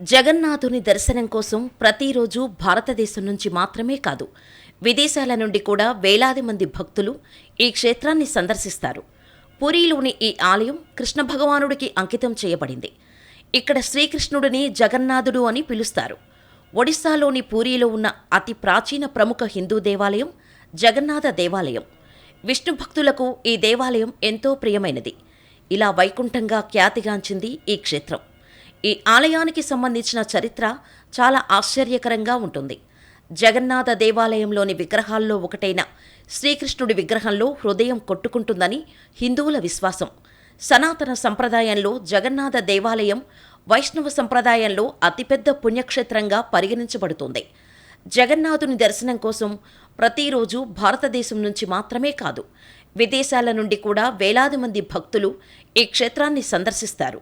జగన్నాథుని దర్శనం కోసం ప్రతిరోజు భారతదేశం నుంచి మాత్రమే కాదు విదేశాల నుండి కూడా వేలాది మంది భక్తులు ఈ క్షేత్రాన్ని సందర్శిస్తారు. పూరీలోని ఈ ఆలయం కృష్ణ భగవానుడికి అంకితం చేయబడింది. ఇక్కడ శ్రీకృష్ణుడిని జగన్నాథుడు అని పిలుస్తారు. ఒడిశాలోని పూరీలో ఉన్న అతి ప్రాచీన ప్రముఖ హిందూ దేవాలయం జగన్నాథ దేవాలయం. విష్ణు భక్తులకు ఈ దేవాలయం ఎంతో ప్రియమైనది. ఇలా వైకుంఠంగా ఖ్యాతిగాంచింది ఈ క్షేత్రం. ఈ ఆలయానికి సంబంధించిన చరిత్ర చాలా ఆశ్చర్యకరంగా ఉంటుంది. జగన్నాథ దేవాలయంలోని విగ్రహాల్లో ఒకటైన శ్రీకృష్ణుడి విగ్రహంలో హృదయం కొట్టుకుంటుందని హిందువుల విశ్వాసం. సనాతన సంప్రదాయంలో జగన్నాథ దేవాలయం వైష్ణవ సంప్రదాయంలో అతిపెద్ద పుణ్యక్షేత్రంగా పరిగణించబడుతుంది. జగన్నాథుని దర్శనం కోసం ప్రతిరోజు భారతదేశం నుంచి మాత్రమే కాదు విదేశాల నుండి కూడా వేలాది మంది భక్తులు ఈ క్షేత్రాన్ని సందర్శిస్తారు.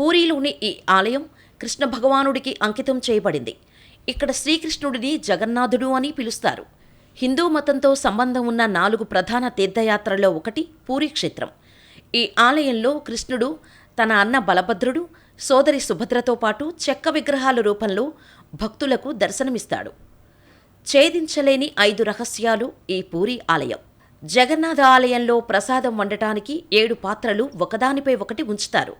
పూరీలోని ఈ ఆలయం కృష్ణ భగవానుడికి అంకితం చేయబడింది. ఇక్కడ శ్రీకృష్ణుడిని జగన్నాథుడు అని పిలుస్తారు. హిందూ మతంతో సంబంధం ఉన్న నాలుగు ప్రధాన తీర్థయాత్రల్లో ఒకటి పూరీ క్షేత్రం ఈ ఆలయంలో కృష్ణుడు తన అన్న బలభద్రుడు సోదరి సుభద్రతో పాటు చెక్క విగ్రహాల రూపంలో భక్తులకు దర్శనమిస్తాడు. ఛేదించలేని ఐదు రహస్యాలు ఈ పూరి ఆలయం. జగన్నాథ ఆలయంలో ప్రసాదం వండటానికి ఏడు పాత్రలు ఒకదానిపై ఒకటి ఉంచుతారు.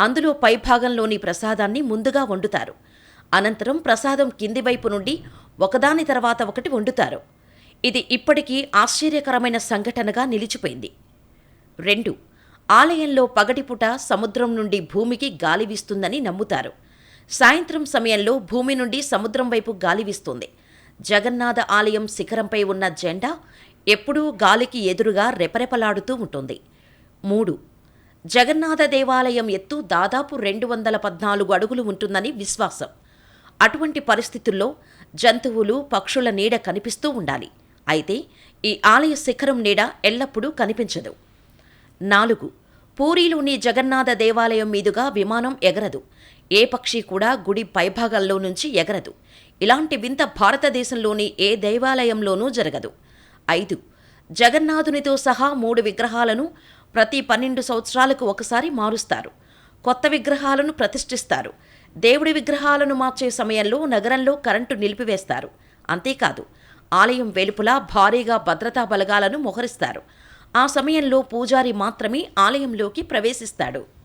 అందులో పైభాగంలోని ప్రసాదాన్ని ముందుగా వండుతారు. అనంతరం ప్రసాదం కింది వైపు నుండి ఒకదాని తర్వాత ఒకటి వండుతారు. ఇది ఇప్పటికీ ఆశ్చర్యకరమైన సంఘటనగా నిలిచిపోయింది. రెండు. ఆలయంలో పగటిపూట సముద్రం నుండి భూమికి గాలి వీస్తుందని నమ్ముతారు. సాయంత్రం సమయంలో భూమి నుండి సముద్రం వైపు గాలి వీస్తుంది. జగన్నాథ ఆలయం శిఖరంపై ఉన్న జెండా ఎప్పుడూ గాలికి ఎదురుగా రెపరెపలాడుతూ ఉంటుంది. మూడు. జగన్నాథ దేవాలయం ఎత్తు దాదాపు రెండు వందల పద్నాలుగు అడుగులు ఉంటుందని విశ్వాసం. అటువంటి పరిస్థితుల్లో జంతువులు పక్షుల నీడ కనిపిస్తూ ఉండాలి. అయితే ఈ ఆలయ శిఖరం నీడ ఎల్లప్పుడూ కనిపించదు. నాలుగు. పూరీలోని జగన్నాథ దేవాలయం మీదుగా విమానం ఎగరదు. ఏ పక్షి కూడా గుడి పైభాగంలో నుంచి ఎగరదు. ఇలాంటి వింత భారతదేశంలోని ఏ దేవాలయంలోనూ జరగదు. ఐదు. జగన్నాథునితో సహా మూడు విగ్రహాలను ప్రతి పన్నెండు సంవత్సరాలకు ఒకసారి మారుస్తారు. కొత్త విగ్రహాలను ప్రతిష్ఠిస్తారు. దేవుడి విగ్రహాలను మార్చే సమయంలో నగరంలో కరెంటు నిలిపివేస్తారు. అంతేకాదు ఆలయం వెలుపల భారీగా భద్రతా బలగాలను మొహరిస్తారు. ఆ సమయంలో పూజారి మాత్రమే ఆలయంలోకి ప్రవేశిస్తాడు.